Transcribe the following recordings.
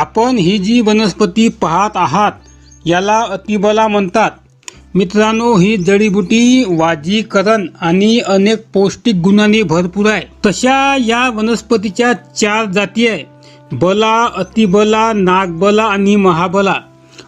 आपण ही जी वनस्पती पाहत आहात याला अतिबला म्हणतात. मित्रांनो ही जडीबुटी वाजीकरण आणि अनेक पौष्टिक गुणांनी भरपूर आहे. तशा या वनस्पतीच्या चार जाती आहे. बला अतिबला नागबला आणि महाबला.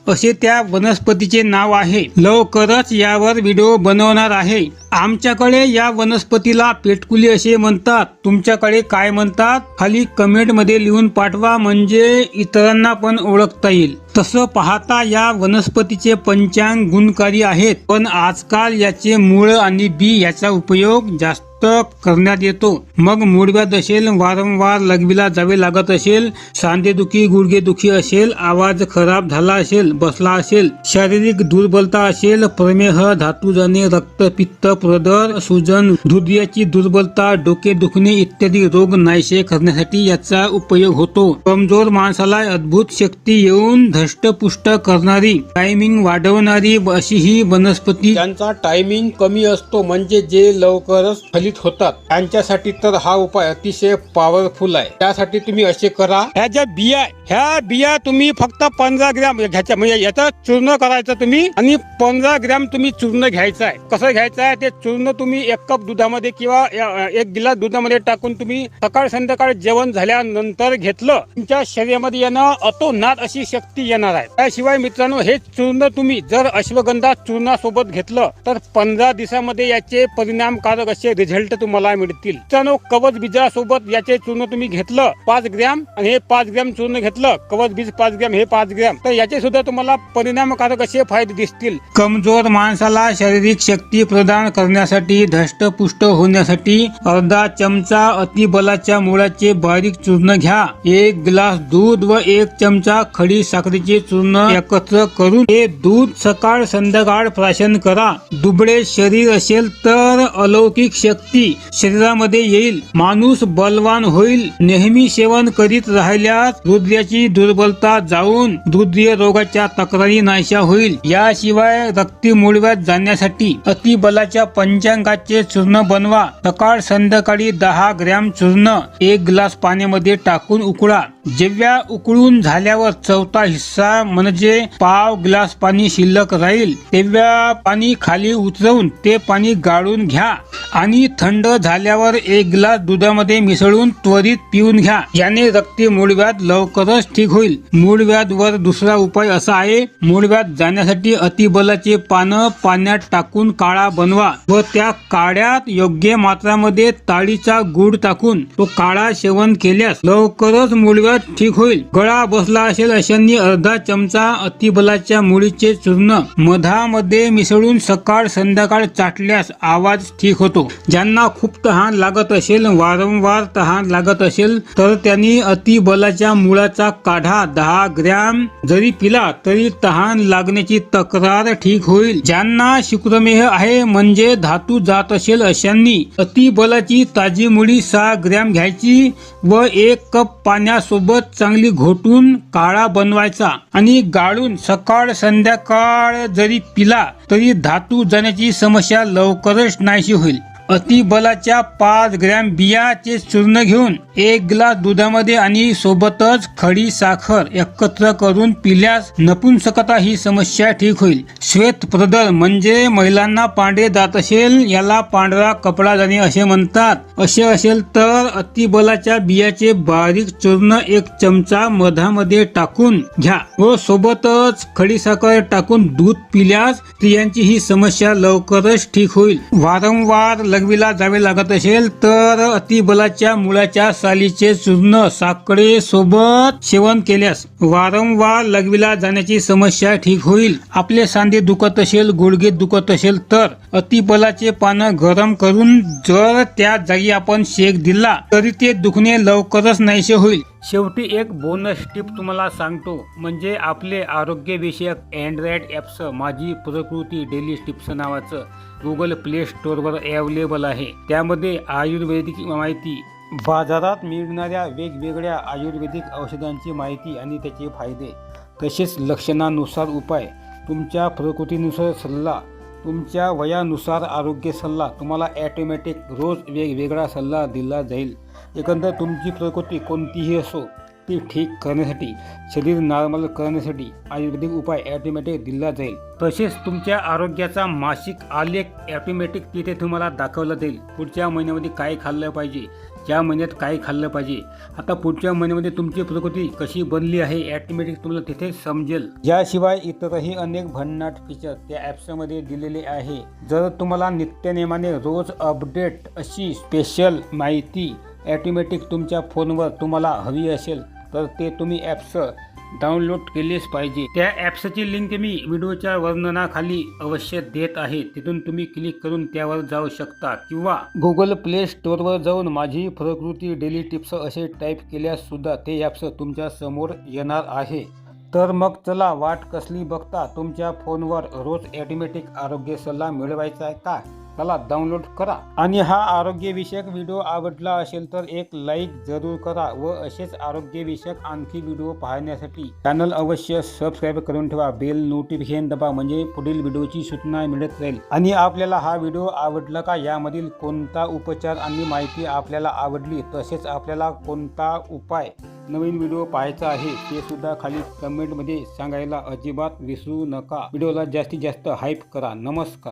असे त्या वनस्पतीचे नाव आहे. लवकरच यावर व्हिडिओ बनवणार आहे. आमच्याकडे या वनस्पतीला पेटकुली असे म्हणतात. तुमच्याकडे काय म्हणतात? खाली कमेंटमध्ये लिहून पाठवा म्हणजे इतरांना पण ओळखता येईल. तसं पाहता या वनस्पतीचे पंचांग गुणकारी आहेत. पण आजकाल याचे मूळ आणि बी याचा उपयोग जास्त करण्यात येतो. मग मूळव्याध असेल वारंवार लघवीला जावे लागत असेल सांधेदुखी गुडघेदुखी असेल आवाज खराब झाला असेल बसला असेल शारीरिक दुर्बलता असेल प्रमेह धातू जाणे रक्तपित्त प्रदर सुजन हृदयाची दुर्बलता डोके दुखणे इत्यादी रोग नाहीसे करण्यासाठी याचा उपयोग होतो. कमजोर माणसाला अद्भुत शक्ती येऊन धष्टपुष्ट करणारी टायमिंग वाढवणारी अशी ही वनस्पती. त्यांचा टायमिंग कमी असतो म्हणजे जे लवकरच फलित होतात. त्यांच्यासाठी तर हा उपाय अतिशय पॉवरफुल आहे. त्यासाठी तुम्ही असे करा ह्या ज्या बिया ह्या बिया तुम्ही फक्त पंधरा ग्रॅम घ्यायच्या म्हणजे याचं चूर्ण करायचं तुम्ही आणि पंधरा ग्रॅम तुम्ही चूर्ण घ्यायचं आहे. कसं घ्यायचं आहे? ते चूर्ण तुम्ही एक कप दुधामध्ये किंवा एक गिलास दुधामध्ये टाकून तुम्ही सकाळ संध्याकाळ जेवण झाल्यानंतर घेतलं तुमच्या शरीरामध्ये येणं अतोनात अशी शक्ती येणार आहे. त्याशिवाय मित्रांनो हे चूर्ण तुम्ही जर अश्वगंधा चूर्णासोबत घेतलं तर पंधरा दिवसामध्ये याचे परिणामकारक असे रिझल्ट तुम्हाला मिळतील. मित्रांनो कवच बीजासोबत याचे चूर्ण तुम्ही घेतलं पाच ग्रॅम आणि हे पाच ग्रॅम चूर्ण घेतलं कवच बीज पाच ग्रॅम हे पाच ग्रॅम. तर याचे सुद्धा तुम्हाला परिणामकारक असे फायदे दिसतील. कमजोर माणसाला शारीरिक शक्ती प्रदान करण्यासाठी धष्टपुष्ट होण्यासाठी अर्धा चमचा अतिबलाच्या मुळाचे बारीक चूर्ण घ्या. एक ग्लास दूध व एक चमचा खडी साखरेचे चूर्ण एकत्र करून हे दूध सकाळ संध्याकाळ प्राशन करा. दुबळे शरीर असेल तर अलौकिक शक्ती. शरीरामध्ये येईल माणूस बलवान होईल. नेहमी सेवन करीत राहिल्यास हृदयाची दुर्बलता जाऊन हृदय रोगाच्या तक्रारी नाहीशा होईल. याशिवाय रक्ती मुळव्यात जाण्यासाठी अतिबलाच्या पंचांगाचे चूर्ण बनवा. सकाळ संध्याकाळी दहा ग्रॅम चूर्ण एक ग्लास पाण्यामध्ये टाकून उकळा. जेव्हा उकळून झाल्यावर चौथा हिस्सा म्हणजे पाव ग्लास पाणी शिल्लक राहील तेव्हा पाणी खाली उतरवून ते पाणी गाळून घ्या आणि थंड झाल्यावर एक ग्लास दुधामध्ये मिसळून त्वरित पिऊन घ्या. याने रक्ती मूळव्याध लवकरच ठीक होईल. मूळव्याध वर दुसरा उपाय असा आहे मूळव्याध जाण्यासाठी अतिबलाचे पानं पाण्यात टाकून काळा बनवा व त्या काळ्यात योग्य मात्रामध्ये ताळीचा गुड टाकून तो काळा सेवन केल्यास लवकरच मूळव्याध ठीक होईल. गळा बसला असेल अशांनी अर्धा चमचा अतिबलाच्या मुळीचे चूर्ण. मधामध्ये मिसळून सकाळ संध्याकाळ चाटल्यास आवाज ठीक होतो. ज्यांना खूप तहान लागत असेल वारंवार तहान लागत असेल तर त्यांनी अतिबलाच्या मुळाचा काढा दहा ग्रॅम. जरी पिला तरी तहान लागण्याची तक्रार ठीक होईल. ज्यांना शुक्रमेह आहे म्हणजे धातू जात असेल अशांनी अतिबलाची ताजी मुळी सहा ग्रॅम घ्यायची व एक कप पाण्यासोबत चांगली घोटून काळा बनवायचा आणि गाळून सकाळ संध्याकाळ जरी पिला तरी धातू जाण्याची समस्या लवकरच नाहीशी होईल. अतिबलाच्या पाच ग्रॅम बियाचे चूर्ण घेऊन एक ग्लास दुधामध्ये आणि सोबतच खडी साखर एकत्र करून पिल्यास नपुंसकता ही समस्या ठीक होईल. श्वेत प्रदर म्हणजे महिलांना पांढरे दात असेल याला पांढरा कपडा जाणे असे म्हणतात. असे असेल तर अतिबलाच्या बियाचे बारीक चूर्ण एक चमचा मधामध्ये टाकून घ्या व सोबतच खडीसाखर टाकून दूध पिल्यास स्त्रियांची ही समस्या लवकरच ठीक होईल. वारंवार लघवीला जावे लागत असेल तर अतिबलाच्या मुळाच्या सालीचे चूर्ण साखरे सोबत सेवन केल्यास वारंवार लघवीला जाण्याची समस्या ठीक होईल. आपले सांधे दुखत असेल गुडघे दुखत असेल तर अतिबलाचे पानं गरम करून जर त्या जागी आपण शेक दिला तरी ते दुखणे लवकरच नाहीसे होईल. शेवटी एक बोनस टिप तुम्हाला सांगतो. म्हणजे आपले आरोग्यविषयक अँड्रॉइड ॲप्स माझी प्रकृती डेली टिप्स नावाचं गुगल प्ले स्टोअरवर अवेलेबल आहे. त्यामध्ये आयुर्वेदिक माहिती बाजारात मिळणाऱ्या वेगवेगळ्या आयुर्वेदिक औषधांची माहिती आणि त्याचे फायदे. तसेच लक्षणानुसार उपाय तुमच्या प्रकृतीनुसार सल्ला तुमच्या वयानुसार आरोग्य सल्ला तुम्हाला ॲटोमॅटिक रोज वेगवेगळा सल्ला दिला जाईल. एकंदर तुमची प्रकृती कोणतीही असो ती ठीक करण्यासाठी शरीर नॉर्मल करण्यासाठी आयुर्वेदिक उपाय ॲटोमॅटिक दिला जाईल. तसेच तुमच्या आरोग्याचा मासिक आलेख ॲटोमॅटिक तिथे तुम्हाला दाखवला जाईल. पुढच्या महिन्यामध्ये काय खाल्लं पाहिजे? ज्या महिन्यात काय खाल्लं पाहिजे? आता पुढच्या महिन्यामध्ये तुमची प्रकृती कशी बनली आहे ॲटोमॅटिक तुम्हाला तिथे समजेल. याशिवाय इतरही अनेक भन्नाट फीचर त्या ॲप्समध्ये दिलेले आहे. जर तुम्हाला नित्यनेमाने रोज अपडेट अशी स्पेशल माहिती ॲटोमॅटिक तुमच्या फोनवर तुम्हाला हवी असेल तर ते तुम्ही ॲप्स डाउनलोड केलेच पाहिजे. त्या ॲप्सची लिंक मी व्हिडिओच्या वर्णनाखाली अवश्य देत आहे. तिथून तुम्ही क्लिक करून त्यावर जाऊ शकता. किंवा गुगल प्ले स्टोअरवर जाऊन माझी प्रकृती डेली टिप्स असे टाईप केल्यास सुद्धा ते ॲप्स तुमच्यासमोर येणार आहे. तर मग चला वाट कसली बघता तुमच्या फोनवर रोज ॲटोमॅटिक आरोग्य सल्ला मिळवायचा आहे का? त्याला डाउनलोड करा. आणि हा आरोग्यविषयक व्हिडिओ आवडला असेल तर एक लाईक जरूर करा व असेच आरोग्यविषयक आणखी व्हिडिओ पाहण्यासाठी चॅनल अवश्य सबस्क्राईब करून ठेवा. बेल नोटिफिकेशन दबा म्हणजे पुढील व्हिडिओची सूचना मिळत राहील. आणि आपल्याला हा व्हिडिओ आवडला का? यामधील कोणता उपचार आणि माहिती आपल्याला आवडली? तसेच आपल्याला कोणता उपाय नवीन व्हिडिओ पाहायचा आहे? ते सुद्धा खाली कमेंटमध्ये सांगायला अजिबात विसरू नका. व्हिडिओला जास्तीत जास्त हाईप करा. नमस्कार.